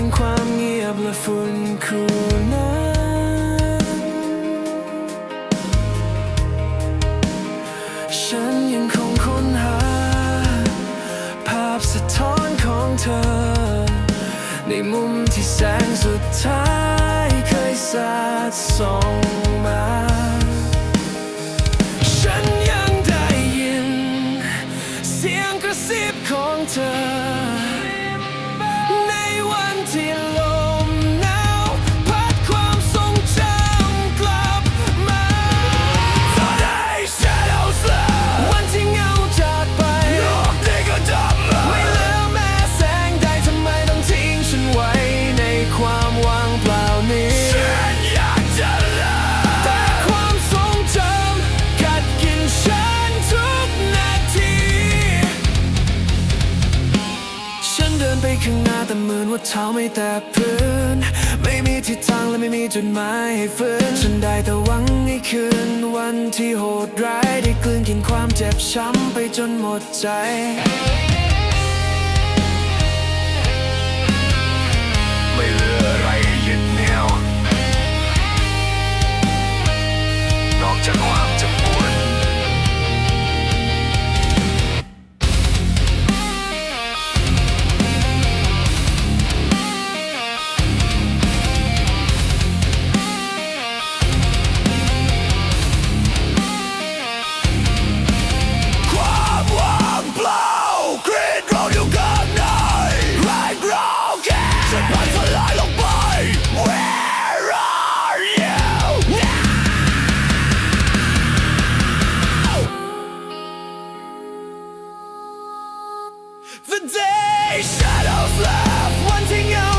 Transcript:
พียงความเงียบและฝุ่นคูนั้นฉันยังคงค้นหา ภาพสะท้อนของเธอ ในมุมที่แสงสุดท้ายเคยสาดส่อง ข้างหน้าแต่เหมือนว่าเท้าไม่แตะพื้น ไม่มีทิศทางและไม่มีจุดหมายให้ฟื้นฉันได้แต่หวังให้คืนวันที่โหดร้ายได้กลืนกินความเจ็บช้ำไปจนหมดใจ The day shadows left, wanting out.